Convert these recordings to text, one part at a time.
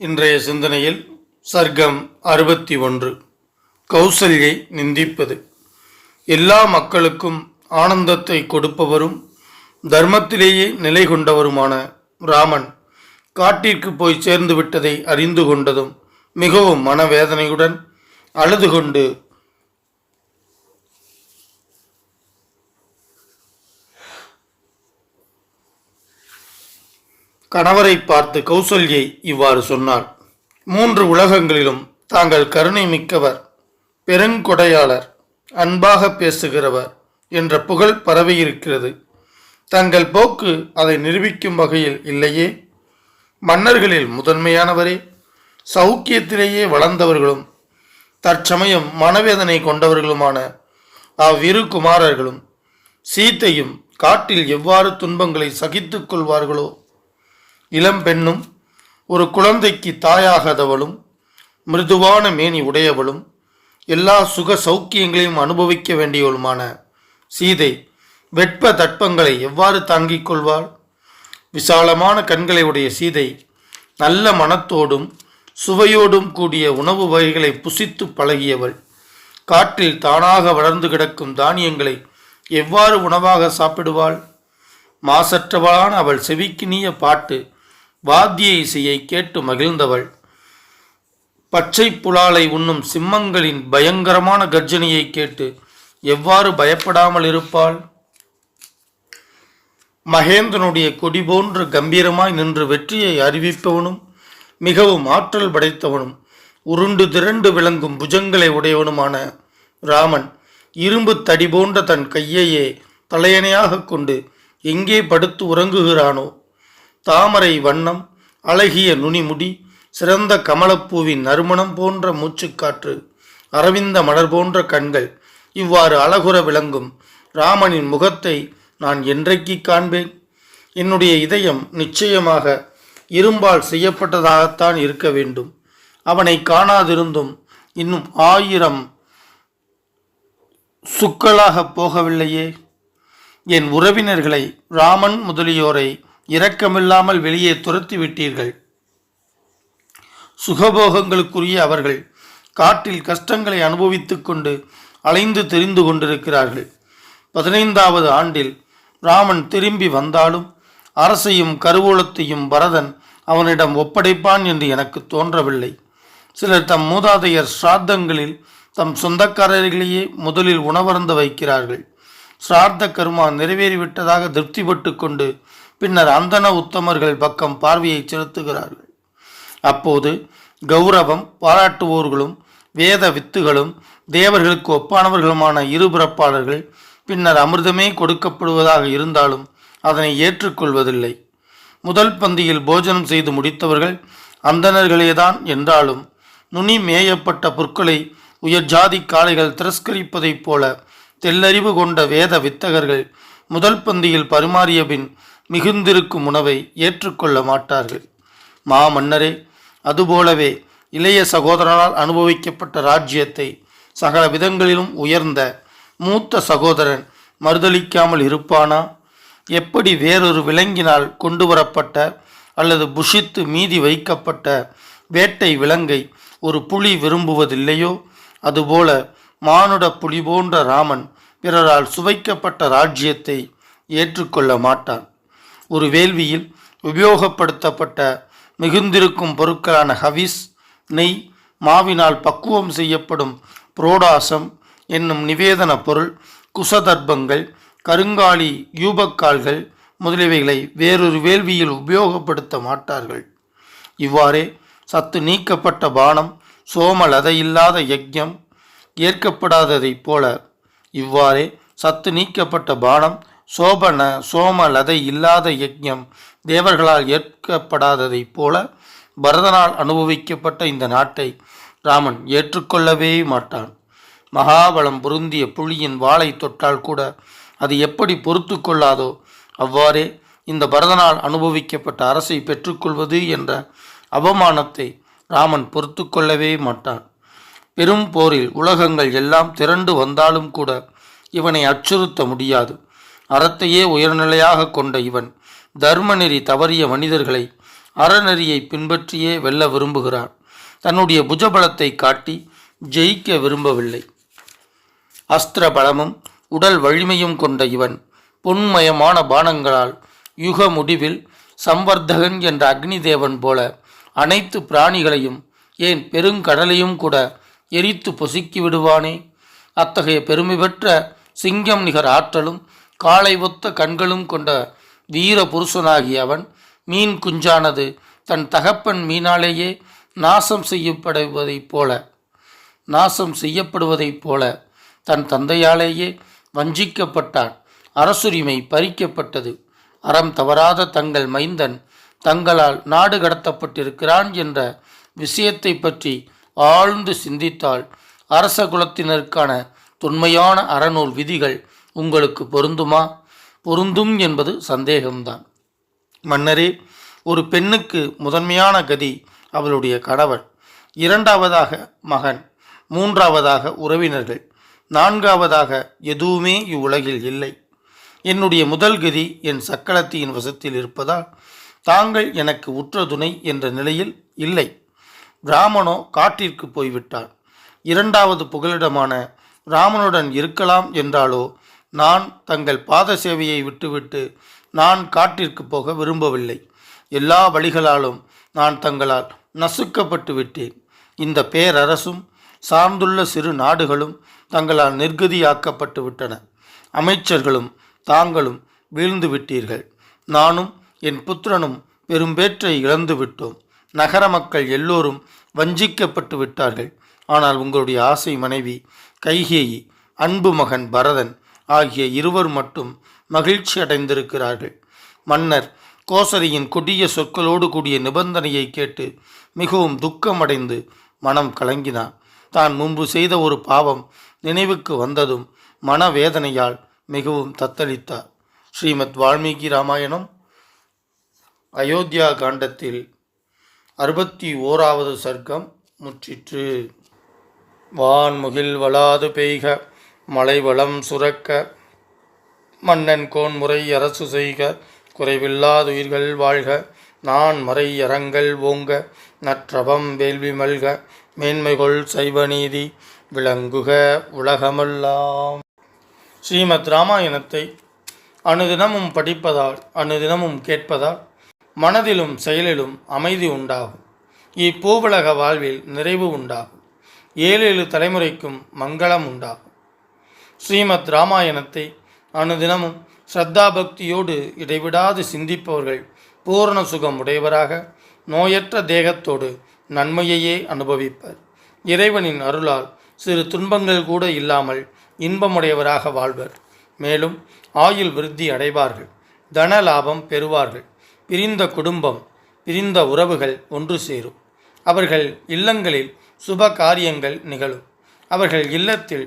இன்றைய சிந்தனையில் சர்க்கம் அறுபத்தி ஒன்று. கௌசல்யை நிந்திப்பது. எல்லா மக்களுக்கும் ஆனந்தத்தை கொடுப்பவரும் தர்மத்திலேயே நிலை கொண்டவருமான ராமன் காட்டிற்கு போய் சேர்ந்து விட்டதை அறிந்து கொண்டதும் மிகவும் மனவேதனையுடன் அழுது கொண்டு கணவரை பார்த்து கௌசல்யை இவ்வாறு சொன்னார். மூன்று உலகங்களிலும் தாங்கள் கருணை மிக்கவர் பெருங்கொடையாளர் அன்பாக பேசுகிறவர் என்ற புகழ் பரவியிருக்கிறது. தங்கள் போக்கு அதை நிரூபிக்கும் வகையில் இல்லையே? மன்னர்களில் முதன்மையானவரே சௌக்கியத்திலேயே வளர்ந்தவர்களும் தற்சமயம் மனவேதனை கொண்டவர்களுமான அவ்விரு குமாரர்களும் சீத்தையும் காட்டில் எவ்வாறு துன்பங்களை சகித்துக் கொள்வார்களோ இளம் பெண்ணும் ஒரு குழந்தைக்கு தாயாகாதவளும் மிருதுவான மேனி உடையவளும் எல்லா சுக சௌக்கியங்களையும் அனுபவிக்க வேண்டியவளுமான சீதை வெட்ப தட்பங்களை எவ்வாறு தாங்கிக் கொள்வாள்? விசாலமான கண்களை உடைய சீதை நல்ல மனத்தோடும் சுவையோடும் கூடிய உணவு வகைகளை புசித்து பழகியவள். காற்றில் தானாக வளர்ந்து கிடக்கும் தானியங்களை எவ்வாறு உணவாக சாப்பிடுவாள்? மாசற்றவளான அவள் செவிக்கினிய பாட்டு வாத்திய இசையை கேட்டு மகிழ்ந்தவள். பச்சை புலாலை உண்ணும் சிம்மங்களின் பயங்கரமான கர்ஜனையை கேட்டு எவ்வாறு பயப்படாமல் இருப்பாள்? மகேந்திரனுடைய கொடி போன்று கம்பீரமாய் நின்று வெற்றியை அறிவிப்பவனும் மிகவும் ஆற்றல் படைத்தவனும் உருண்டு திரண்டு விளங்கும் புஜங்களை உடையவனுமான ராமன் இரும்பு தடி போன்ற தன் கையையே தலையணையாக கொண்டு எங்கே படுத்து உறங்குகிறானோ தாமரை வண்ணம் அழகிய நுனிமுடி சிறந்த கமலப்பூவின் நறுமணம் போன்ற மூச்சுக்காற்று அரவிந்த மலர் போன்ற கண்கள் இவ்வாறு அழகுற விளங்கும். ராமனின் முகத்தை நான் என்றைக்கு காண்பேன்? என்னுடைய இதயம் நிச்சயமாக இரும்பால் செய்யப்பட்டதாகத்தான் இருக்க வேண்டும். அவனை காணாதிருந்தும் இன்னும் ஆயிரம் சுக்களாக போகவில்லையே. என் உறவினர்களை ராமன் முதலியோரை இரக்கமில்லாமல் வெளியே துரத்தி விட்டீர்கள். சுகபோகங்களுக்குரிய அவர்கள் காட்டில் கஷ்டங்களை அனுபவித்து கொண்டு அலைந்து தெரிந்து கொண்டிருக்கிறார்கள். பதினைந்தாவது ஆண்டில் ராமன் திரும்பி வந்தாலும் அரசையும் கருவூலத்தையும் பரதன் அவனிடம் ஒப்படைப்பான் என்று எனக்கு தோன்றவில்லை. சிலர் தம் மூதாதையர் ஸ்ராத்தங்களில் தம் சொந்தக்காரர்களையே முதலில் உணவருந்த வைக்கிறார்கள். சிரார்த்த கர்மா நிறைவேறிவிட்டதாக திருப்திப்பட்டு கொண்டு பின்னர் அந்தன உத்தமர்கள் பக்கம் பார்வையை செலுத்துகிறார்கள். அப்போது கௌரவம் பாராட்டுவோர்களும் வேத வித்துகளும் தேவர்களுக்கு ஒப்பானவர்களுமான இருபிறப்பாளர்கள் பின்னர் அமிர்தமே கொடுக்கப்படுவதாக இருந்தாலும் அதனை ஏற்றுக்கொள்வதில்லை. முதல் பந்தியில் போஜனம் செய்து முடித்தவர்கள் அந்தணர்களேதான் என்றாலும் நுனி மேயப்பட்ட புற்களை உயர் ஜாதி காளைகள் திரஸ்கரிப்பதைப் போல தெல்லறிவு கொண்ட வேத வித்தகர்கள் முதல் பந்தியில் பரிமாறிய பின் மிகுந்திருக்கும் உணவை ஏற்றுக்கொள்ள மாட்டார்கள். மாமன்னரே அதுபோலவே இளைய சகோதரனால் அனுபவிக்கப்பட்ட ராஜ்யத்தை சகல விதங்களிலும் உயர்ந்த மூத்த சகோதரன் மறுதளிக்காமல் இருப்பானா? எப்படி வேறொரு விலங்கினால் கொண்டு வரப்பட்ட அல்லது புஷித்து மீதி வைக்கப்பட்ட வேட்டை விலங்கை ஒரு புலி விரும்புவதில்லையோ? அதுபோல மானுட புலி போன்ற ராமன் பிறரால் சுவைக்கப்பட்ட ராஜ்யத்தை ஏற்றுக்கொள்ள மாட்டான். ஒரு வேள்வியில் உபயோகப்படுத்தப்பட்ட மிகுந்திருக்கும் பொருட்களான ஹவிஸ் நெய் மாவினால் பக்குவம் செய்யப்படும் புரோடாசம் என்னும் நிவேதன பொருள் குசதர்ப்பங்கள் கருங்காலி யூபக்கால்கள் முதலியவைகளை வேறொரு வேள்வியில் உபயோகப்படுத்த மாட்டார்கள். இவ்வாறே சத்து நீக்கப்பட்ட பானம் சோமலதையில்லாத யஜ்யம் ஏற்கப்படாததைப் போல இவ்வாறே சத்து நீக்கப்பட்ட பானம் சோபன சோமலதை இல்லாத யஜ்யம் தேவர்களால் ஏற்கப்படாததைப் போல பரதனால் அனுபவிக்கப்பட்ட இந்த நாட்டை ராமன் ஏற்றுக்கொள்ளவே மாட்டான். மகாபலம் பொருந்திய புலியின் வாளை தொட்டால் கூட அது எப்படி பொறுத்து கொள்ளாதோ அவ்வாறே இந்த பரதனால் அனுபவிக்கப்பட்ட அரசை பெற்றுக்கொள்வது என்ற அவமானத்தை ராமன் பொறுத்து கொள்ளவே மாட்டான். பெரும் போரில் உலகங்கள் எல்லாம் திரண்டு வந்தாலும் கூட இவனை அச்சுறுத்த முடியாது. அறத்தையே உயர்நிலையாக கொண்ட இவன் தர்மநெறி தவறிய மனிதர்களை அறநெறியை பின்பற்றியே வெல்ல விரும்புகிறான். தன்னுடைய புஜபலத்தை காட்டி ஜெயிக்க விரும்பவில்லை. அஸ்திர பலமும் உடல் வலிமையும் கொண்ட இவன் பொன்மயமான பானங்களால் யுக முடிவில் சம்வர்தகன் என்ற அக்னி தேவன் போல அனைத்து பிராணிகளையும் ஏன் பெருங்கடலையும் கூட எரித்து பொசுக்கி விடுவானே? அத்தகைய பெருமை பெற்ற சிங்கம் நிகர் ஆற்றலும் காளை ஒத்த கண்களும் கொண்ட வீர புருஷனாகிய அவன் மீன் குஞ்சானது தன் தகப்பன் மீனாலேயே நாசம் செய்யப்படுவதைப் போல நாசம் செய்யப்படுவதைப் போல தன் தந்தையாலேயே வஞ்சிக்கப்பட்டான். அரசுரிமை பறிக்கப்பட்டது. அறம் தவறாத தங்கள் மைந்தன் தங்களால் நாடு கடத்தப்பட்டிருக்கிறான் என்ற விஷயத்தை பற்றி ஆழ்ந்து சிந்தித்தால் அரச குலத்தினருக்கான தொன்மையான அறநூல் விதிகள் உங்களுக்கு பொருந்துமா? பொருந்தும் என்பது சந்தேகம்தான். மன்னரே ஒரு பெண்ணுக்கு முதன்மையான கதி அவளுடைய கணவன் இரண்டாவதாக மகன் மூன்றாவதாக உறவினர்கள் நான்காவதாக எதுவுமே இவ்வுலகில் இல்லை. என்னுடைய முதல் கதி என் சக்களத்தியின் வசத்தில் இருப்பதால் தாங்கள் எனக்கு உற்ற துணை என்ற நிலையில் இல்லை. ராமனோ காட்டிற்கு போய்விட்டான் இரண்டாவது புகலிடமான ராமனுடன் இருக்கலாம் என்றாலோ நான் தங்கள் பாத சேவையை விட்டுவிட்டு நான் காட்டிற்கு போக விரும்பவில்லை. எல்லா வழிகளாலும் நான் தங்களால் நசுக்கப்பட்டு விட்டேன். இந்த பேரரசும் சார்ந்துள்ள சிறு நாடுகளும் தங்களால் நிர்கதியாக்கப்பட்டு விட்டன. அமைச்சர்களும் தாங்களும் வீழ்ந்து விட்டீர்கள். நானும் என் புத்திரனும் பெரும்பேற்றை இழந்து விட்டோம். நகர மக்கள் எல்லோரும் வஞ்சிக்கப்பட்டு விட்டார்கள். ஆனால் உங்களுடைய ஆசை மனைவி கைகேயி அன்பு மகன் பரதன் ஆகிய இருவர் மட்டும் மகிழ்ச்சி அடைந்திருக்கிறார்கள். மன்னர் கோசரியின் கொடிய சொற்களோடு கூடிய நிபந்தனையை கேட்டு மிகவும் துக்கமடைந்து மனம் கலங்கினான். தான் முன்பு செய்த ஒரு பாவம் நினைவுக்கு வந்ததும் மனவேதனையால் மிகவும் தத்தளித்தார். ஸ்ரீமத் வால்மீகி ராமாயணம் அயோத்தியா காண்டத்தில் அறுபத்தி ஓராவது சர்க்கம் முற்றிற்று. வான்முகில் வளாது பெய்க. மலைவளம் சுரக்க மன்னன் கோன்முறை அரசு செய்க குறைவில்லாதுயிர்கள் வாழ்க நான் மறை அறங்கள் ஓங்க நற்றவம் வேள்வி மல்க மேன்மைகொள் சைவநீதி விளங்குக உலகமெல்லாம். ஸ்ரீமத் ராமாயணத்தை அனுதினமும் படிப்பதால் அனுதினமும் கேட்பதால் மனதிலும் செயலிலும் அமைதி உண்டாகும். இப்பூவுலக வாழ்வில் நிறைவு உண்டாகும். ஏழு ஏழு தலைமுறைக்கும் மங்களம் உண்டாகும். ஸ்ரீமத் ராமாயணத்தை அனுதினமும் ஸ்ரத்தா பக்தியோடு இடைவிடாது சிந்திப்பவர்கள் பூரண சுகம் உடையவராக நோயற்ற தேகத்தோடு நன்மையையே அனுபவிப்பர். இறைவனின் அருளால் சிறு துன்பங்கள் கூட இல்லாமல் இன்பமுடையவராக வாழ்வர். மேலும் ஆயுள் விருத்தி அடைவார்கள் தன லாபம் பெறுவார்கள் பிரிந்த குடும்பம் பிரிந்த உறவுகள் ஒன்று சேரும். அவர்கள் இல்லங்களில் சுப காரியங்கள் நிகழும். அவர்கள் இல்லத்தில்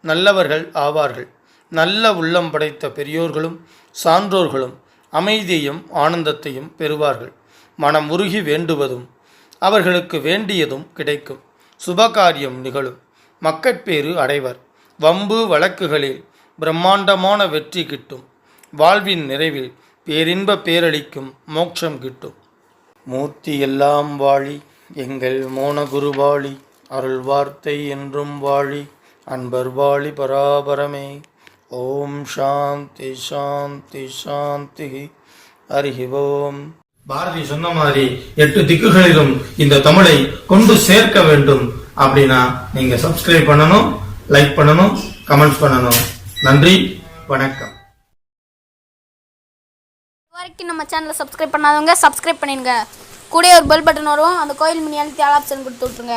நல்லவர்கள் ஆவார்கள். நல்ல உள்ளம் படைத்த பெரியோர்களும் சான்றோர்களும் அமைதியையும் ஆனந்தத்தையும் பெறுவார்கள். மனம் உருகி வேண்டுவதும் அவர்களுக்கு வேண்டியதும் கிடைக்கும். சுபகாரியம் நிகழும். மக்கட்பேறு அடைவர். வம்பு வழக்குகளில் பிரம்மாண்டமான வெற்றி கிட்டும். வாழ்வின் நிறைவில் பேரின்ப பேரளிக்கும் மோட்சம் கிட்டும். மூர்த்தி எல்லாம் வாழி எங்கள் மோனகுருவாளி அருள் வார்த்தை என்றும் வாழி அன்பர் வாழி பராபரமே ஓம் சாந்தி சாந்தி சாந்தி. ஹரிஹி ஓம். பாரதி சொன்ன மாதிரி எட்டு திக்குகளிலும் இந்த தமிழை கொண்டு சேர்க்க வேண்டும் அப்படின்னா நீங்க சப்ஸ்கிரைப் பண்ணணும் லைக் பண்ணணும் கமெண்ட்ஸ் பண்ணணும். நன்றி வணக்கம். வரைக்கும் நம்ம சேனலை சப்ஸ்கிரைப் பண்ணாதவங்க சப்ஸ்கிரைப் பண்ணிடுங்க. கூடயே ஒரு பெல் பட்டன் வரும். அந்த கோயில் மணி அழுத்தி ஆல் ஆப்ஷன் கொடுத்து விட்ருங்க